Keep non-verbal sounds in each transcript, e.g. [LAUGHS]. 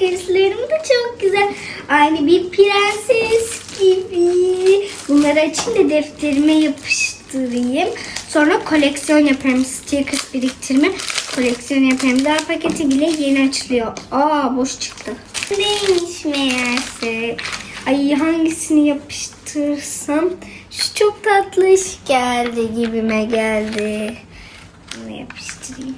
stickerslarım da çok güzel. Aynı bir prenses gibi. Bunları açayım da defterime yapıştırayım. Sonra koleksiyon yaparım. Stickers biriktirme. Koleksiyon yaparım. Daha paketi bile yeni açılıyor. Aa boş çıktı. Neymiş meğerse. Ay hangisini yapıştırsam. Şu çok tatlış geldi gibime geldi. Bunu yapıştırayım.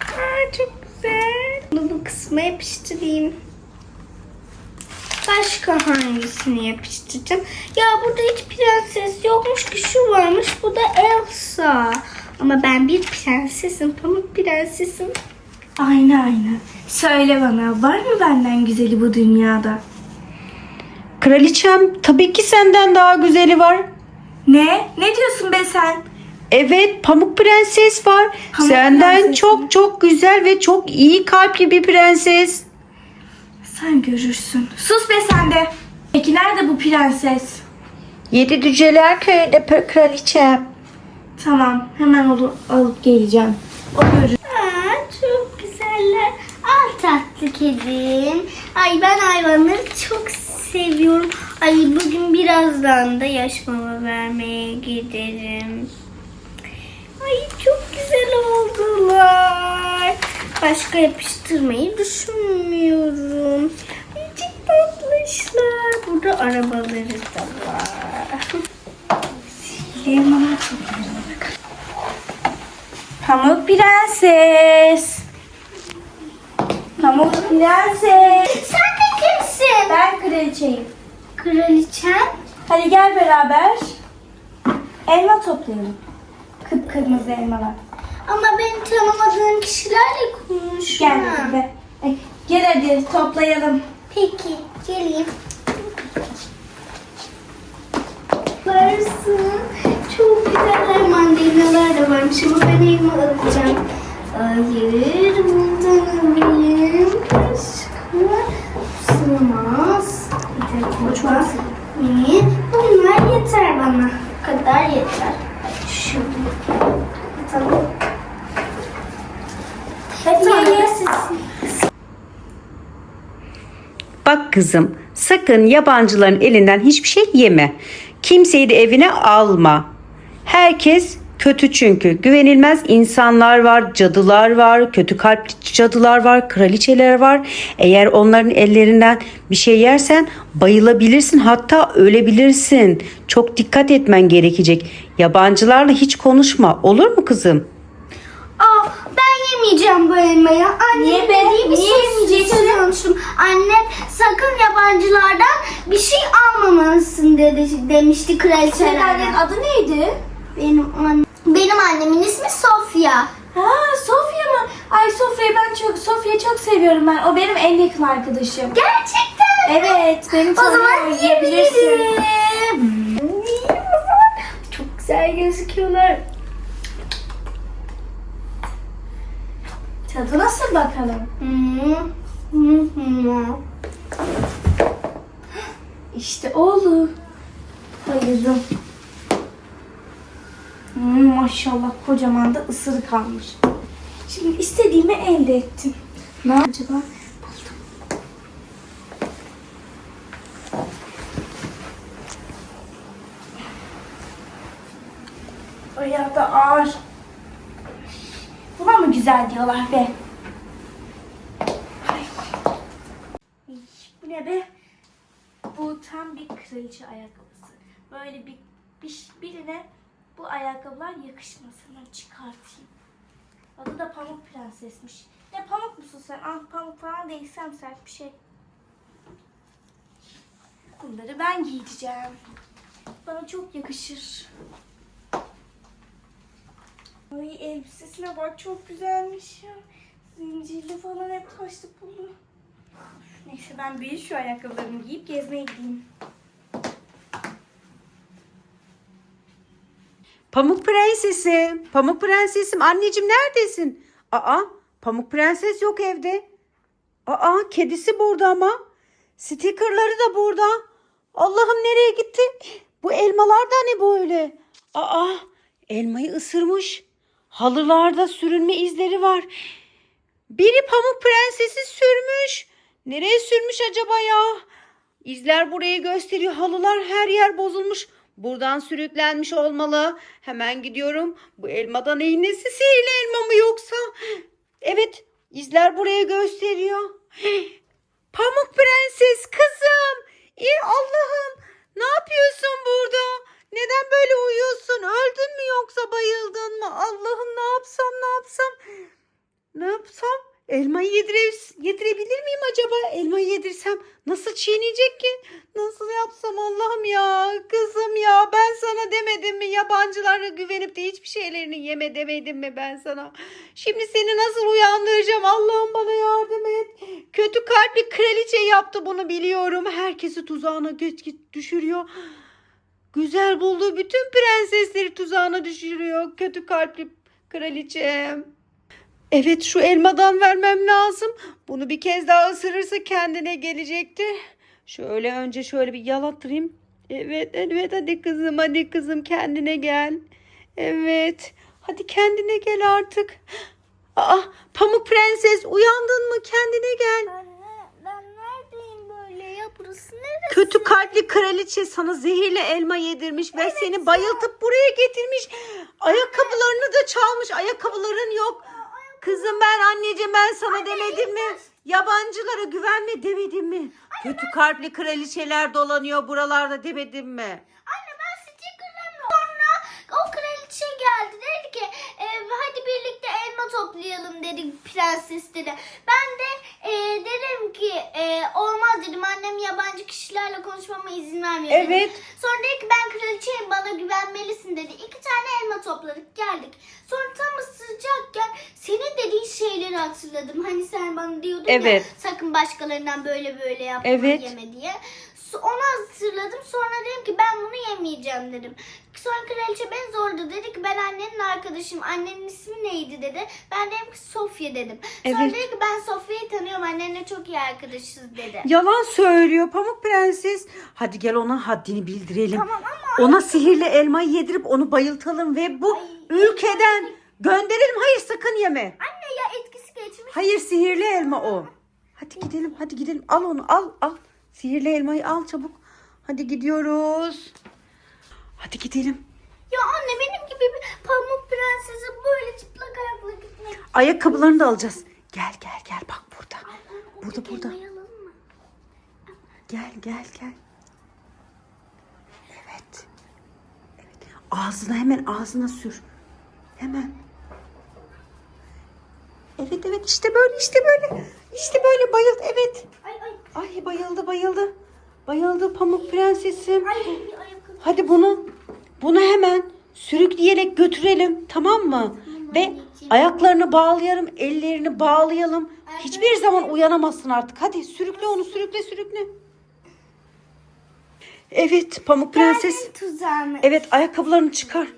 Aa çok güzel. Bunu bu kısma yapıştırayım. Başka hangisini yapıştıracağım? Ya burada hiç prenses yokmuş ki şu varmış. Bu da Elsa. Ama ben bir prensesim. Pamuk prensesim. Aynı aynı. Söyle bana var mı benden güzeli bu dünyada? Kraliçem tabii ki senden daha güzeli var. Ne? Ne diyorsun be sen? Evet Pamuk Prenses var. Pamuk senden Prenses mi? çok çok güzel ve çok iyi kalpli bir prenses. Sen görürsün. Sus be sen de. Peki nerede bu prenses? Yedi Cüceler Köyü'nde kraliçem. Tamam hemen onu alıp geleceğim. O görür. Aa, çok güzeller. Al tatlı kedim. Ay ben hayvanları çok seviyorum. Ay bugün birazdan da yaş mama vermeye giderim. Ay çok güzel oldular. Başka yapıştırmayı düşünmüyorum. Ay çok tatlışlar. Burada arabaları da var. Elmalar çok güzel. Pamuk prenses. Pamuk prenses. Sen de kimsin? Ben kraliçeyim. Kraliçem. Hadi gel beraber. Elma toplayalım. Kıpkırmızı elmalar. Ama benim tanımadığım kişilerle konuş. Gel hadi Gel hadi toplayalım. Peki geleyim. Varsın. Çok güzeller mandalinalar da varmış ama ben elma alacağım. Hayır bundan alayım. Başka sığmaz. Bir. Mini. Bunlar yeter bana. Bu kadar yeter. Şu. Tamam. Hadi ye siz. Bak kızım sakın yabancıların elinden hiçbir şey yeme. Kimseyi de evine alma. Herkes kötü çünkü. Güvenilmez insanlar var, cadılar var, kötü kalpli cadılar var, kraliçeler var. Eğer onların ellerinden bir şey yersen bayılabilirsin hatta ölebilirsin. Çok dikkat etmen gerekecek. Yabancılarla hiç konuşma. Olur mu kızım? Aa, ben yemeyeceğim bu elmayı. Annem Niye be? dediği bir Niye şey yemeyeceksin? söylüyormuşum. Sakın yabancılardan bir şey almamalısın dedi, demişti Senin kraliçelerden. annenin adı neydi? Benim annem, benim annemin ismi Sofya. Ha Sofya mı? Ay Sofya'yı ben çok Sofya'yı çok seviyorum ben. O benim en yakın arkadaşım. Gerçekten. mi? Evet, benim O zaman tanıyorum, yiyebilirim. yiyebilirsin. Yiyeyim o zaman. Çok güzel gözüküyorlar. Tadı nasıl bakalım? Hmm. Hı hı. İşte oldu. Bayıldım. Hmm, maşallah kocaman da ısırık almış. Şimdi istediğimi elde ettim. Ne acaba? Buldum. Ayağı da ağır. Buna mı güzel diyorlar be? Ay. Be? Bu tam bir kraliçe ayakkabısı. Böyle bir, bir birine bu ayakkabılar yakışmasını çıkartayım. Adı da Pamuk Prensesmiş. Ne pamuk musun sen? Ah pamuk falan değilsem sert bir şey. Bunları ben giyeceğim. Bana çok yakışır. Ay elbisesine bak çok güzelmiş ya. Zincirli falan hep taşlı pullu. Neyse ben bir şu ayakkabılarımı giyip gezmeye gideyim. Pamuk Prensesim, Pamuk Prensesim anneciğim neredesin? Aa, Pamuk Prenses yok evde. Aa, kedisi burada ama. Stickerları da burada. Allah'ım nereye gitti? Bu elmalar da ne böyle? Aa, elmayı ısırmış. Halılarda sürünme izleri var. Biri Pamuk Prenses'i sürmüş. Nereye sürmüş acaba ya? İzler burayı gösteriyor. Halılar her yer bozulmuş. Buradan sürüklenmiş olmalı. Hemen gidiyorum. Bu elmadan iğnesi sihirli elma mı yoksa? Evet, izler buraya gösteriyor. [GASPS] Pamuk Prenses kızım. İyi Allah'ım. Ne yapıyorsun burada? Neden böyle uyuyorsun? Öldün mü yoksa bayıldın mı? Allah'ım ne yapsam ne yapsam? Ne yapsam? Elmayı yedire, yedirebilir miyim acaba? Elmayı yedirsem nasıl çiğneyecek ki? Nasıl yapsam Allah'ım ya? Kızım ya ben sana demedim mi? Yabancılara güvenip de hiçbir şeylerini yeme demedim mi ben sana? Şimdi seni nasıl uyandıracağım? Allah'ım bana yardım et. Kötü kalpli kraliçe yaptı bunu biliyorum. Herkesi tuzağına geç git düşürüyor. Güzel bulduğu bütün prensesleri tuzağına düşürüyor. Kötü kalpli kraliçem. Evet şu elmadan vermem lazım. Bunu bir kez daha ısırırsa kendine gelecektir. Şöyle önce şöyle bir yalattırayım. Evet evet hadi kızım hadi kızım kendine gel. Evet hadi kendine gel artık. Aa Pamuk Prenses uyandın mı kendine gel. Anne ben neredeyim böyle ya? Burası neresi? Kötü kalpli kraliçe sana zehirli elma yedirmiş ve seni bayıltıp buraya getirmiş. Ayakkabılarını da çalmış. Ayakkabıların yok. Kızım ben anneciğim ben sana demedim mi? Yabancılara güvenme demedim mi? Kötü kalpli kraliçeler dolanıyor buralarda demedim mi? Anne ben stickerlarımla sonra o kraliçe geldi dedi ki e, hadi birlikte elma toplayalım dedi prenses dedi. Ben de e, dedim ki e, olmaz dedim annem yabancı kişilerle konuşmama izin vermiyor dedim. Evet. Sonra dedi ki ben kraliçeyim bana güvenmelisin dedi. İki tane elma topladık geldik. Sonra tam ısıracakken senin dediğin şeyleri hatırladım. Hani sen bana diyordun Evet. ya sakın başkalarından böyle böyle yapma Evet. yeme diye. Onu hatırladım. Sonra dedim ki ben bunu yemeyeceğim dedim. Sonra kraliçe beni zorladı. Dedi ki ben annenin arkadaşım. Annenin ismi neydi dedi. Ben dedim ki Sofya dedim. Sonra Evet. dedi ki ben Sofya'yı tanıyorum. Annenle çok iyi arkadaşız dedi. Yalan söylüyor Pamuk Prenses. Hadi gel ona haddini bildirelim. Tamam ama Ona sihirli elmayı yedirip onu bayıltalım ve bu Ay. ülkeden gönderelim. Hayır sakın yeme. anne ya geçmiş. Hayır sihirli elma o. Hadi gidelim hadi gidelim. Al onu al al. Sihirli elmayı al çabuk. Hadi gidiyoruz. Hadi gidelim. Ya anne benim gibi bir pamuk prensesi böyle çıplak ayakla gitmek. Ayakkabılarını da alacağız. Gel gel gel bak burada. Burada, Oradaki burada. mı? Gel gel gel. Evet. Evet. Ağzına hemen ağzına sür. Hemen. Evet evet işte böyle işte böyle. İşte böyle bayıldı evet. Ay ay Ay bayıldı bayıldı. Bayıldı pamuk prensesim. ay. Hadi bunu bunu hemen sürükleyerek götürelim tamam mı? Ve anneciğim. ayaklarını bağlayalım, ellerini bağlayalım. Hiçbir zaman uyanamazsın artık. Hadi sürükle onu sürükle sürükle. Evet Pamuk Prenses. Evet ayakkabılarını çıkar.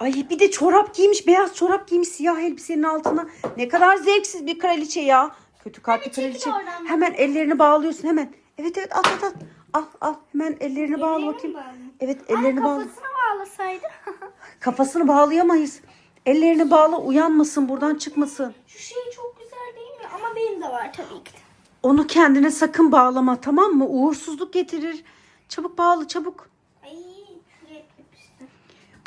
Ay bir de çorap giymiş, beyaz çorap giymiş siyah elbisenin altına. Ne kadar zevksiz bir kraliçe ya. Kötü kalpli kraliçe. oradan. Hemen ellerini bağlıyorsun hemen. Evet evet at at at. Al al hemen ellerini bağla Ellerini bakayım. Evet ellerini bağla. kafasına bağlasaydı. [LAUGHS] Kafasını bağlayamayız. Ellerini bağla uyanmasın buradan çıkmasın. Şu şey çok güzel değil mi? Ama benim de var tabii ki de. Onu kendine sakın bağlama tamam mı? Uğursuzluk getirir. Çabuk bağla çabuk.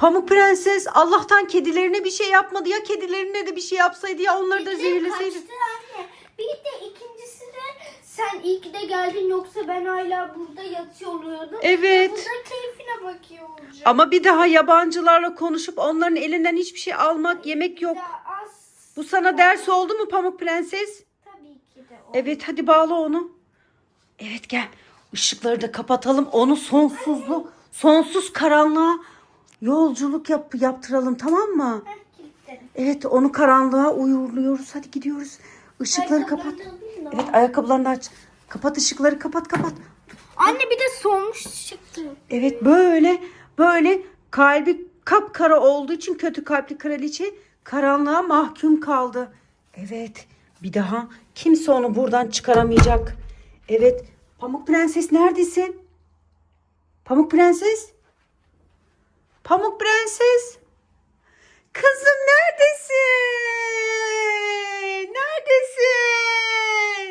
Pamuk Prenses Allah'tan kedilerine bir şey yapmadı. Ya kedilerine de bir şey yapsaydı ya onları da zehirleseydi. kaçtı anne. Bir de ikincisi de sen iyi ki de geldin yoksa ben hala burada yatıyor oluyordum. Evet. Burada keyfine bakıyor olacağım. Ama bir daha yabancılarla konuşup onların elinden hiçbir şey almak, yemek yok. Ya az Bu sana ders oldu mu Pamuk Prenses? tabii ki de o. Evet hadi bağla onu. Evet gel. Işıkları da kapatalım. Onu sonsuzluk, sonsuz karanlığa yolculuk yap, yaptıralım tamam mı? Evet onu karanlığa uyurluyoruz. Hadi gidiyoruz. Işıkları kapat. Evet ayakkabılarını aç. Kapat ışıkları kapat kapat. Anne bir de solmuş çıktı. Evet böyle böyle kalbi kapkara olduğu için kötü kalpli kraliçe karanlığa mahkum kaldı. Evet bir daha kimse onu buradan çıkaramayacak. Evet Pamuk Prenses neredesin? Pamuk Prenses? Pamuk Prenses. Kızım neredesin? Neredesin?